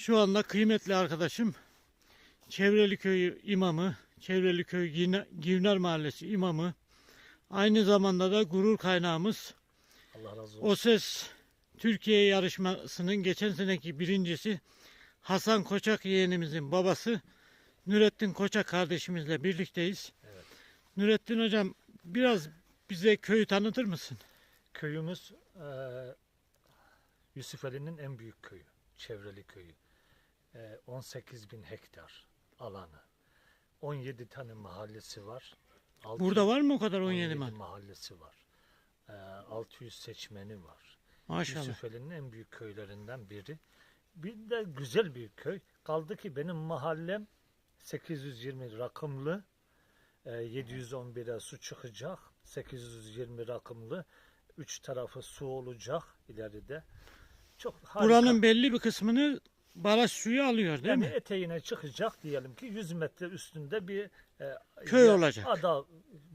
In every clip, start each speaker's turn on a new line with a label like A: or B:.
A: Şu anda kıymetli arkadaşım Çevreli Köyü imamı, Çevreli Köy Givnar Mahallesi imamı, aynı zamanda da gurur kaynağımız
B: Allah razı olsun.
A: O Ses Türkiye yarışmasının geçen seneki birincisi Hasan Koçak yeğenimizin babası Nurettin Koçak kardeşimizle birlikteyiz.
B: Evet.
A: Nurettin hocam biraz bize köyü tanıtır mısın?
B: Köyümüz eee Yusufeli'nin en büyük köyü. Çevreli köyü. Eee, 18 bin hektar alanı. 17 tane mahallesi var. Altı-
A: Burada var mı o kadar 17 man?
B: mahallesi var. Eee, 600 seçmeni var.
A: Maşallah.
B: Yusufeli'nin en büyük köylerinden biri. Bir de güzel bir köy. Kaldı ki benim mahallem 820 rakımlı. e, 711'e su çıkacak. 820 rakımlı. Üç tarafı su olacak ileride. Çok harika.
A: Buranın belli bir kısmını baraj suyu alıyor değil
B: yani
A: mi?
B: eteğine çıkacak diyelim ki 100 metre üstünde bir e,
A: Köy
B: ya-
A: olacak.
B: Ada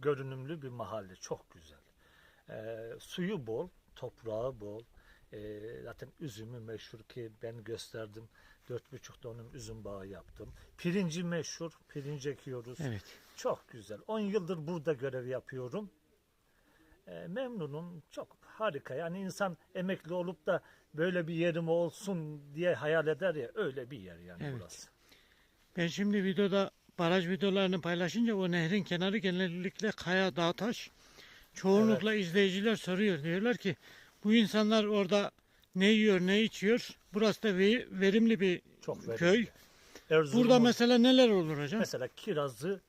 B: görünümlü bir mahalle. Çok güzel. E, suyu bol, toprağı bol. E, zaten üzümü meşhur ki ben gösterdim. Dört buçuk dönüm üzüm bağı yaptım. Pirinci meşhur. Pirinç ekiyoruz.
A: Evet.
B: Çok güzel. 10 yıldır burada görev yapıyorum. E, memnunum. Çok harika. Yani insan emekli olup da böyle bir yerim olsun diye hayal eder ya. Öyle bir yer yani
A: Evet.
B: burası.
A: Ben şimdi videoda baraj videolarını paylaşınca o nehrin kenarı genellikle kaya, dağ, taş. Çoğunlukla izleyiciler soruyor. Diyorlar ki bu insanlar orada ne yiyor, ne içiyor? Burası da ve- verimli bir
B: Çok verimli.
A: köy.
B: Erzurum'un-
A: Burada mesela neler olur hocam?
B: mesela kirazı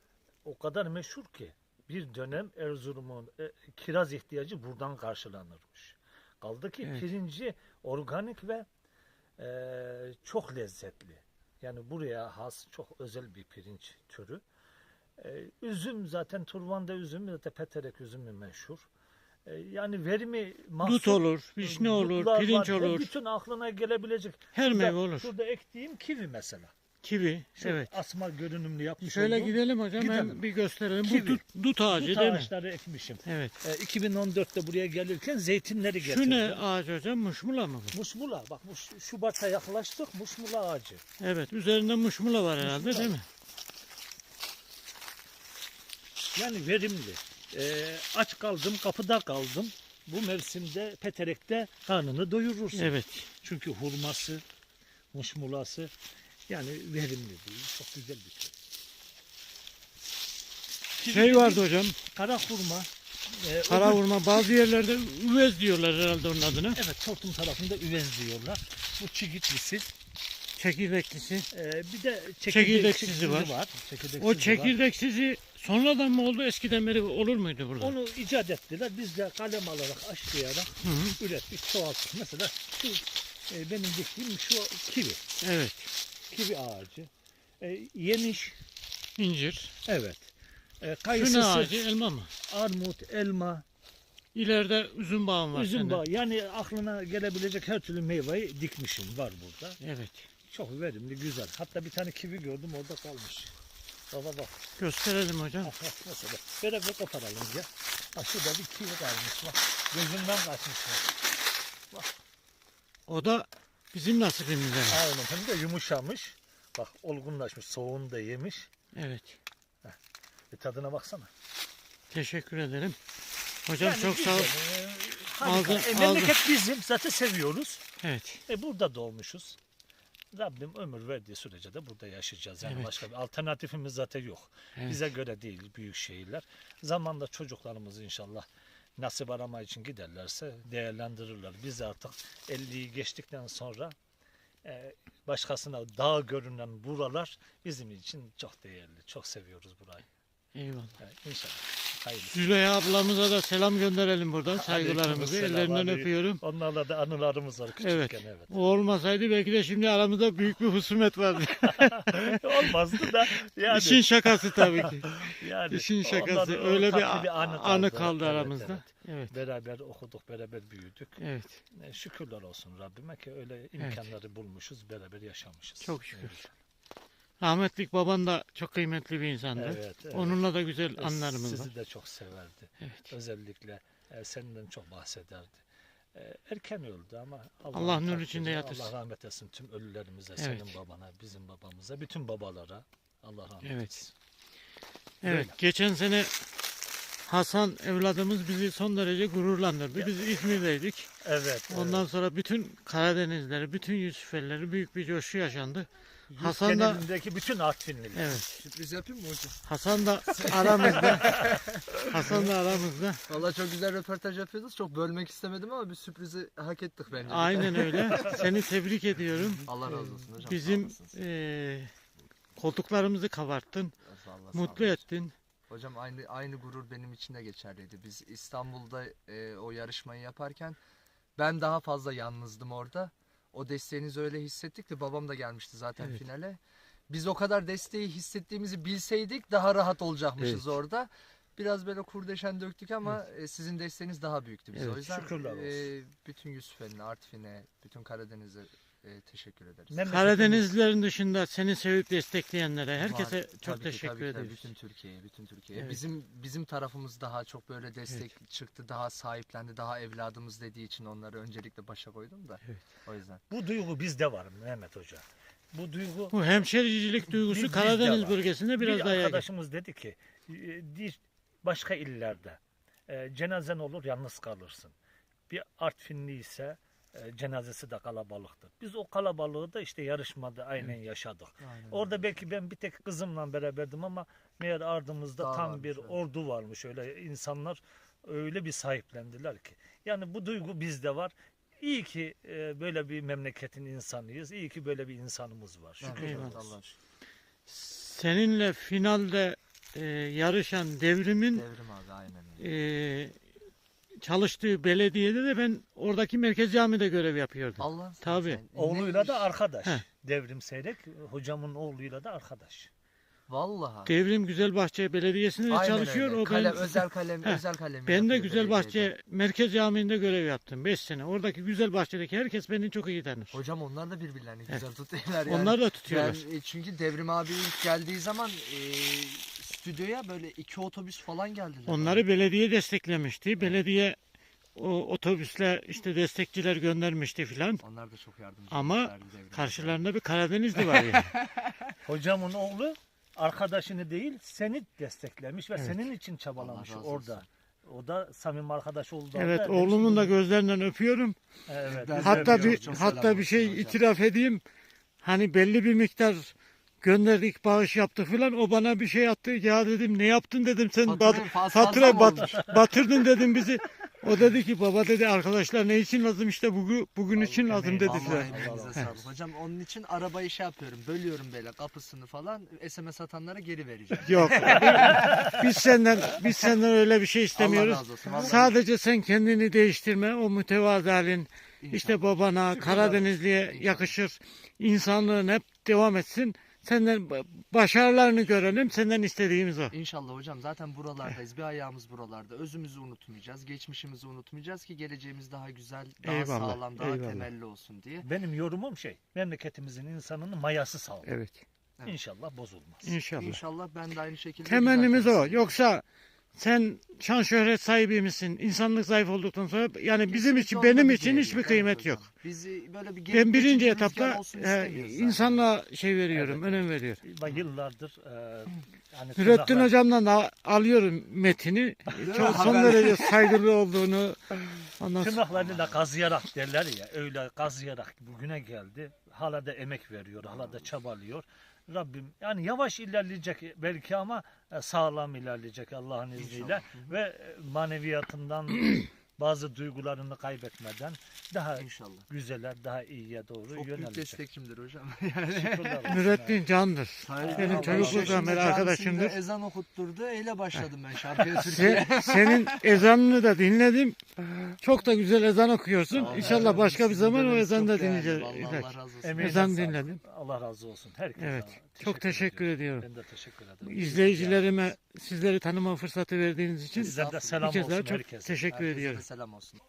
B: o kadar meşhur ki bir dönem Erzurum'un e, kiraz ihtiyacı buradan karşılanırmış. Kaldı ki
A: Evet.
B: pirinci organik ve e, çok lezzetli. Yani buraya has çok özel bir pirinç türü. E, üzüm zaten Turvanda üzümü zaten peterek üzümü meşhur. E, yani verimi mahsul,
A: Dut olur, vişne olur, pirinç
B: var. Ve
A: olur.
B: Bütün aklına gelebilecek.
A: Her
B: Şurada-
A: meyve olur.
B: Şurada ektiğim kivi mesela.
A: Kivi.
B: Şu
A: evet.
B: asma görünümlü yapmış
A: Şöyle
B: olduğum
A: gidelim hocam hem
B: Gidelim.
A: bir gösterelim. Bu
B: Kivi.
A: dut, dut ağacı
B: dut
A: değil mi?
B: ağaçları ekmişim.
A: Evet.
B: E, 2014'te buraya gelirken zeytinleri getirdim.
A: Şu ne ağaç hocam? Muşmula mı bu?
B: Muşmula. Bak bu Ş- Şubat'a yaklaştık. Muşmula ağacı.
A: Evet. Üzerinde muşmula var herhalde
B: Muşmula.
A: değil mi?
B: Yani verimli. E, aç kaldım, kapıda kaldım. Bu mevsimde peterekte karnını doyurursun.
A: Evet.
B: Çünkü hurması, muşmulası yani verimli değil. Çok güzel bir şey.
A: Şey vardı hocam.
B: Kara hurma. E,
A: Kara
B: gün-
A: vurma. Bazı yerlerde üvez diyorlar herhalde onun adına.
B: Evet, Tortum tarafında üvez diyorlar. Bu çigitlisi.
A: Çekirdeklisi.
B: Ee, bir de
A: Çekirdeksizi
B: çekirdeksizi
A: var.
B: Çekirdeksizi
A: O
B: var.
A: çekirdeksizi sonradan mı oldu eskiden beri olur muydu burada?
B: Onu icat ettiler. Biz de kalem alarak, aşlayarak
A: Hı hı.
B: ürettik, çoğalttık. Mesela şu e, benim diktiğim şu kivi.
A: Evet.
B: Kivi ağacı. E, yemiş.
A: İncir.
B: Evet. E,
A: Şu ne
B: kayısısı,
A: ağacı? Elma mı?
B: armut, elma,
A: İleride üzüm bağım var.
B: üzüm
A: senin.
B: bağı. Yani aklına gelebilecek her türlü meyveyi dikmişim var burada.
A: Evet.
B: Çok verimli, güzel. Hatta bir tane kivi gördüm orada kalmış. Baba bak.
A: Gösterelim hocam.
B: Bak, bak mesela. Beraber koparalım ya. Bak şurada bir kivi kalmış bak. Gözümden kaçmış bak.
A: O da bizim nasibimizden.
B: Aynen hem de yumuşamış. Bak olgunlaşmış. Soğuğunu da yemiş.
A: Evet.
B: Bir tadına baksana.
A: Teşekkür ederim. Hocam
B: Yani
A: çok sağ ol.
B: e, harika.
A: Ağzın-
B: E, memleket bizim. Zaten seviyoruz.
A: Evet.
B: E, burada doğmuşuz. Rabbim ömür verdiği sürece de burada yaşayacağız. Yani
A: Evet.
B: başka bir alternatifimiz zaten yok.
A: Evet.
B: Bize göre değil büyük şehirler. Zamanla çocuklarımız inşallah nasip arama için giderlerse değerlendirirler. Biz artık 50'yi geçtikten sonra e, başkasına dağ görünen buralar bizim için çok değerli. Çok seviyoruz burayı.
A: Eyvallah.
B: Yani inşallah. Hayırlısı.
A: Züleyha ablamıza da selam gönderelim buradan. Saygılarımızı ellerinden
B: abi.
A: öpüyorum.
B: Onlarla da anılarımız var küçükken
A: Evet.
B: evet.
A: O olmasaydı belki de şimdi aramızda büyük bir husumet vardı.
B: Olmazdı da yani.
A: İşin şakası tabii ki.
B: yani
A: İşin şakası. Öyle bir,
B: tatlı
A: a- anı kaldı,
B: Evet,
A: aramızda.
B: evet.
A: Evet.
B: Beraber okuduk, beraber büyüdük.
A: Evet.
B: E, Şükürler olsun Rabbime ki öyle imkanları bulmuşuz, beraber yaşamışız.
A: Çok şükür.
B: Evet.
A: Rahmetlik baban da çok kıymetli bir insandı.
B: Evet, evet.
A: Onunla da güzel
B: E,
A: anlarımız
B: Sizi
A: var.
B: de çok severdi.
A: Evet.
B: Özellikle e, senden çok bahsederdi. E, erken öldü ama
A: Allah nur
B: takdiri,
A: içinde yatırsın.
B: Allah rahmet etsin tüm ölülerimize,
A: Evet.
B: senin babana, bizim babamıza, bütün babalara. Allah rahmet
A: Evet.
B: etsin.
A: Evet,
B: Böyle.
A: geçen sene Hasan evladımız bizi son derece gururlandırdı. Biz İzmir'deydik.
B: Evet.
A: Ondan
B: evet.
A: sonra bütün Karadenizleri, bütün Yusufelileri büyük bir coşku yaşandı. Hasan da-
B: genelindeki bütün Artvinliler.
A: Evet.
C: Sürpriz yapayım mı hocam?
A: Hasan da aramızda. Hasan da aramızda.
C: Valla çok güzel röportaj yapıyordunuz. Çok bölmek istemedim ama bir sürprizi hak ettik bence.
A: Aynen öyle. Seni tebrik ediyorum.
C: Allah razı olsun hocam.
A: Bizim
C: sağ olasınız.
A: eee koltuklarımızı kabarttın,
C: Vallahi sağ
A: mutlu
C: olun.
A: ettin.
C: Hocam aynı aynı gurur benim için de geçerliydi. Biz İstanbul'da e, o yarışmayı yaparken ben daha fazla yalnızdım orada. O desteğinizi öyle hissettik ki babam da gelmişti zaten
A: Evet.
C: finale. Biz o kadar desteği hissettiğimizi bilseydik daha rahat olacakmışız
A: Evet.
C: orada. Biraz böyle kurdeşen döktük ama e, sizin desteğiniz daha büyüktü bize.
A: Evet,
C: o yüzden
B: şükürler olsun.
C: e, bütün Yusufeli'ne, Artvin'e, bütün Karadeniz'e e, teşekkür ederiz.
A: Karadenizlilerin dışında seni sevip destekleyenlere herkese
C: Var.
A: çok
C: Tabii ki,
A: teşekkür
C: tabii ki, tabii.
A: ediyoruz.
C: Bütün Türkiye'ye, bütün Türkiye'ye.
A: Evet.
C: Bizim bizim tarafımız daha çok böyle destek çıktı, daha sahiplendi, daha evladımız dediği için onları öncelikle başa koydum da.
A: Evet.
C: O yüzden.
B: Bu duygu bizde var Mehmet Hoca. Bu duygu
A: Bu hemşericilik duygusu
B: Biz- bizde
A: Karadeniz
B: var.
A: bölgesinde biraz
B: bir
A: daha yaygın.
B: arkadaşımız dedi ki e, di- başka illerde e, cenazen olur yalnız kalırsın. Bir Artvinli ise e, cenazesi de kalabalıktır. Biz o kalabalığı da işte yarışmada aynen yaşadık. Orada belki ben bir tek kızımla beraberdim ama meğer ardımızda
C: Daha
B: tam
C: varmış,
B: bir
C: evet.
B: ordu varmış. Öyle insanlar öyle bir sahiplendiler ki. Yani bu duygu bizde var. İyi ki e, böyle bir memleketin insanıyız. İyi ki böyle bir insanımız var.
C: Evet,
B: Şükür
A: Eyvallah.
B: olsun.
C: Allah'a şükür.
A: Seninle finalde e, yarışan devrimin
C: Devrim abi aynen.
A: e, çalıştığı belediyede de ben oradaki merkez camide görev yapıyordum.
C: Allah
A: Tabii.
C: sen-
B: Oğluyla da arkadaş.
A: Heh.
B: Devrim Seyrek hocamın oğluyla da arkadaş.
C: Vallahi.
A: Devrim Güzelbahçe Belediyesi'nde de
C: Aynen
A: çalışıyor.
C: öyle.
A: O
C: Kalem,
A: ben,
C: özel kalem,
A: Heh.
C: özel kalem.
A: ben de Güzelbahçe. Merkez Camii'nde görev yaptım 5 sene. Oradaki Güzelbahçe'deki herkes beni çok iyi tanır.
C: Hocam onlar da birbirlerini güzel tutuyorlar yani.
A: Onlar da tutuyorlar.
C: Ben, çünkü Devrim abi ilk geldiği zaman e, stüdyoya böyle iki otobüs falan geldiler.
A: Onları belediye desteklemişti. Belediye o otobüsle işte destekçiler göndermişti filan.
C: Onlar da çok yardımcı
A: Ama
C: olmuşlardı.
A: Karşılarında bir Karadenizli var yani.
B: Hocamın oğlu arkadaşını değil seni desteklemiş ve
A: Evet.
B: senin için çabalamış
C: Allah razı
B: orada.
C: olsun.
B: O da samimi arkadaş oldu.
A: evet oğlumun da gözlerinden öpüyorum.
B: Evet,
A: Hatta bir
C: Çok
A: hatta bir şey
C: hocam.
A: itiraf edeyim. Hani belli bir miktar gönderdik bağış yaptık filan o bana bir şey attı ya dedim ne yaptın dedim sen bat,
C: fazla
A: fatura
C: mı
A: bat,
C: olmuş?
A: batırdın dedim bizi o dedi ki baba dedi arkadaşlar ne için lazım işte bugün bugün için lazım dedi
B: Allah
A: filan.
C: Sağlık. Hocam onun için arabayı şey yapıyorum. Bölüyorum böyle kapısını falan. SMS atanlara geri vereceğim.
A: Yok. biz senden biz senden öyle bir şey istemiyoruz.
C: Allah razı olsun. Vallahi
A: Sadece sen kendini değiştirme o mütevazı halin
C: inşallah.
A: işte babana Karadenizliye yakışır insanlığın hep devam etsin. Senden ba- başarılarını görelim. Senden istediğimiz o.
C: İnşallah hocam zaten buralardayız. Bir ayağımız buralarda. Özümüzü unutmayacağız. Geçmişimizi unutmayacağız ki geleceğimiz daha güzel, daha
A: Eyvallah,
C: sağlam, daha
A: eyvallah.
C: temelli olsun diye.
B: Benim yorumum şey memleketimizin insanının mayası sağlam.
A: Evet.
C: Evet.
B: İnşallah bozulmaz.
A: İnşallah.
C: İnşallah ben de aynı şekilde
A: Temennimiz o. Yoksa sen şan şöhret sahibi misin? İnsanlık zayıf olduktan sonra yani bizim için
C: Kesinlikle
A: benim için
C: diyelim.
A: hiçbir
C: Evet
A: kıymet
C: hocam.
A: yok.
C: Bizi böyle bir
A: Ben birinci etapta e, insanla şey veriyorum,
B: Evet,
A: önem veriyorum.
B: Yıllardır e, hani
A: Nurettin
B: tırnaklar-
A: hocamdan da alıyorum metini. Çok son derece saygılı olduğunu. Ondan sonra
B: Tırnaklarıyla kazıyarak derler ya öyle kazıyarak bugüne geldi. Hala da emek veriyor, hala da çabalıyor. Rabbim. Yani yavaş ilerleyecek belki ama e, sağlam ilerleyecek Allah'ın izniyle.
C: İnşallah.
B: ve e, maneviyatından bazı duygularını kaybetmeden daha
C: İnşallah.
B: güzele, daha iyiye doğru
C: Çok büyük
B: yönelecek.
C: destekçimdir hocam.
B: Şükürler olsun.
A: Nurettin candır. Benim
C: Allah
A: çocukluktan
C: Allah.
A: beri arkadaşımdır.
C: Ezan okutturdu. Öyle başladım ben şarkıya Türkiye.
A: Se- senin ezanını da dinledim. Çok da güzel ezan okuyorsun.
C: Allah
A: İnşallah başka bir zaman o ezanı da
C: çok değerli.
A: dinleyeceğiz.
C: Vallahi Allah razı olsun.
B: Emeğine
A: Ezan
B: sağlık.
A: dinledim.
B: Allah razı olsun. Herkese
A: Evet.
B: teşekkür
A: Çok teşekkür ediyorum.
B: Ben de teşekkür ederim.
A: İzleyicilerime sizleri tanıma fırsatı verdiğiniz için
B: Sizden de selam
A: bir kez daha
B: olsun
A: çok
B: herkese.
A: teşekkür
C: Herkese de
A: ediyorum.
C: Selam olsun.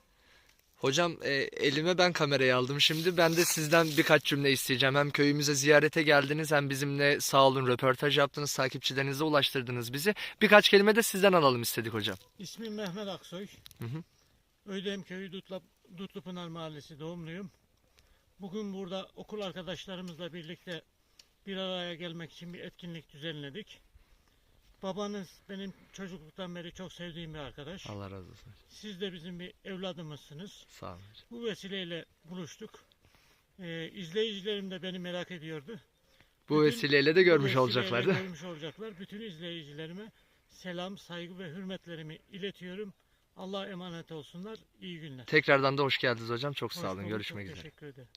C: Hocam e, elime ben kamerayı aldım şimdi. Ben de sizden birkaç cümle isteyeceğim. Hem köyümüze ziyarete geldiniz hem bizimle sağ olun röportaj yaptınız. Takipçilerinize ulaştırdınız bizi. Birkaç kelime de sizden alalım istedik hocam.
A: İsmim Mehmet Aksoy.
C: Hı hı.
A: Öydem Köyü Dutla Dutlupınar Mahallesi doğumluyum. Bugün burada okul arkadaşlarımızla birlikte bir araya gelmek için bir etkinlik düzenledik. Babanız benim çocukluktan beri çok sevdiğim bir arkadaş.
C: Allah razı olsun.
A: Siz de bizim bir evladımızsınız.
C: Sağ olun.
A: Bu vesileyle buluştuk. Ee, izleyicilerim de beni merak ediyordu.
C: Bu
A: Bütün-
C: vesileyle de görmüş olacaklar
A: vesileyle
C: değil mi?
A: Görmüş olacaklar. Bütün izleyicilerime selam, saygı ve hürmetlerimi iletiyorum. Allah'a emanet olsunlar. İyi günler.
C: Tekrardan da hoş geldiniz hocam. Çok
A: Hoş
C: sağ olun.
A: bulduk,
C: Görüşmek üzere.
A: Teşekkür ederim.